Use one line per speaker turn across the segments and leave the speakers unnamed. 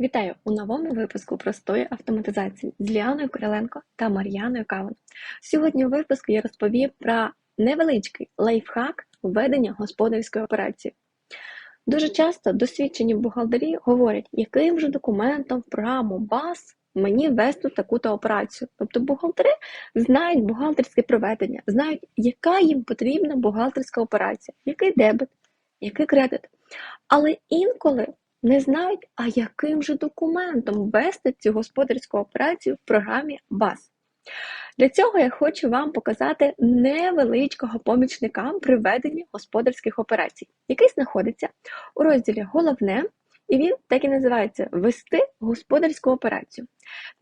Вітаю у новому випуску простої автоматизації з Ліаною Короленко та Мар'яною Каван. Сьогодні у випуску я розповім про невеличкий лайфхак введення господарської операції. Дуже часто досвідчені бухгалтері говорять, яким же документом програму БАС мені ввести таку-то операцію. Тобто бухгалтери знають бухгалтерське проведення, знають, яка їм потрібна бухгалтерська операція, який дебет, який кредит. Але інколи не знають, а яким же документом ввести цю господарську операцію в програмі БАС. Для цього я хочу вам показати невеличкого помічника при веденні господарських операцій, який знаходиться у розділі Головне, і він так і називається Вести господарську операцію.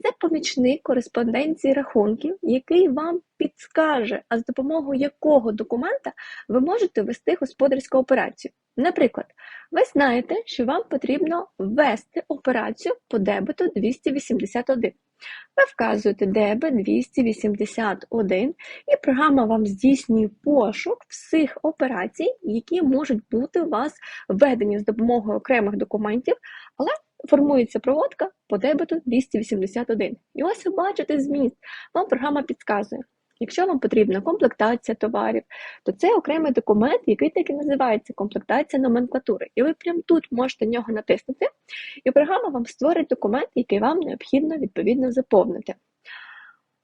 Це помічник кореспонденції рахунків, який вам підскаже, а з допомогою якого документа ви можете вести господарську операцію. Наприклад, ви знаєте, що вам потрібно ввести операцію по дебету 281. Ви вказуєте дебет 281, і програма вам здійснює пошук всіх операцій, які можуть бути у вас введені з допомогою окремих документів, але формується проводка по дебету 281. І ось ви бачите зміст. Вам програма підказує. Якщо вам потрібна комплектація товарів, то це окремий документ, який так і називається комплектація номенклатури. І ви прямо тут можете нього натиснути, і програма вам створить документ, який вам необхідно відповідно заповнити.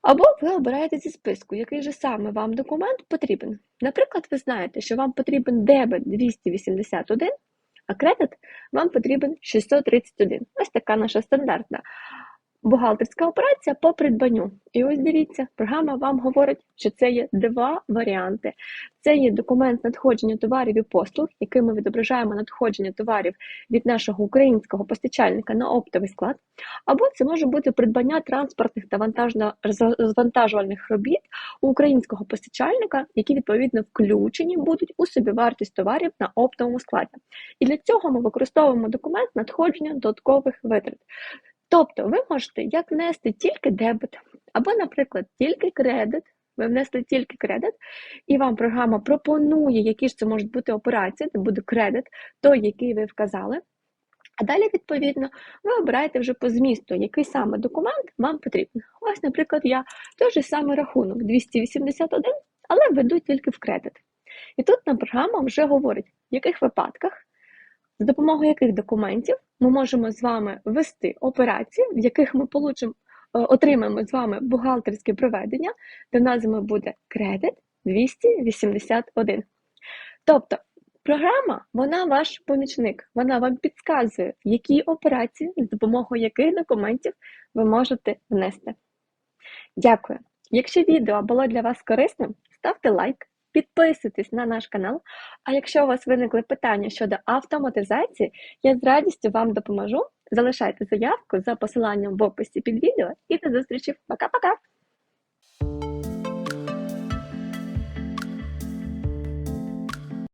Або ви обираєте зі списку, який же саме вам документ потрібен. Наприклад, ви знаєте, що вам потрібен дебет 281, а кредит вам потрібен 631. Ось така наша стандартна бухгалтерська операція по придбанню. І ось дивіться, програма вам говорить, що це є два варіанти. Це є документ надходження товарів і послуг, яким ми відображаємо надходження товарів від нашого українського постачальника на оптовий склад, або це може бути придбання транспортних та вантажно-розвантажувальних робіт у українського постачальника, які відповідно включені будуть у собівартість товарів на оптовому складі. І для цього ми використовуємо документ надходження додаткових витрат. Тобто ви можете як внести тільки дебет, або, наприклад, тільки кредит. Ви внесли тільки кредит, і вам програма пропонує, які ж це можуть бути операції, це буде кредит, той, який ви вказали. А далі, відповідно, ви обираєте вже по змісту, який саме документ вам потрібен. Ось, наприклад, я той же самий рахунок 281, але веду тільки в кредит. І тут нам програма вже говорить, в яких випадках з допомогою яких документів ми можемо з вами вести операції, в яких ми получимо, е, отримаємо з вами бухгалтерське проведення, де назва буде кредит 281. Тобто, програма, вона ваш помічник, вона вам підказує, які операції, з допомогою яких документів ви можете внести. Дякую! Якщо відео було для вас корисним, ставте лайк. Підписуйтесь на наш канал. А якщо у вас виникли питання щодо автоматизації, я з радістю вам допоможу. Залишайте заявку за посиланням в описі під відео і до зустрічі. Пока-пока!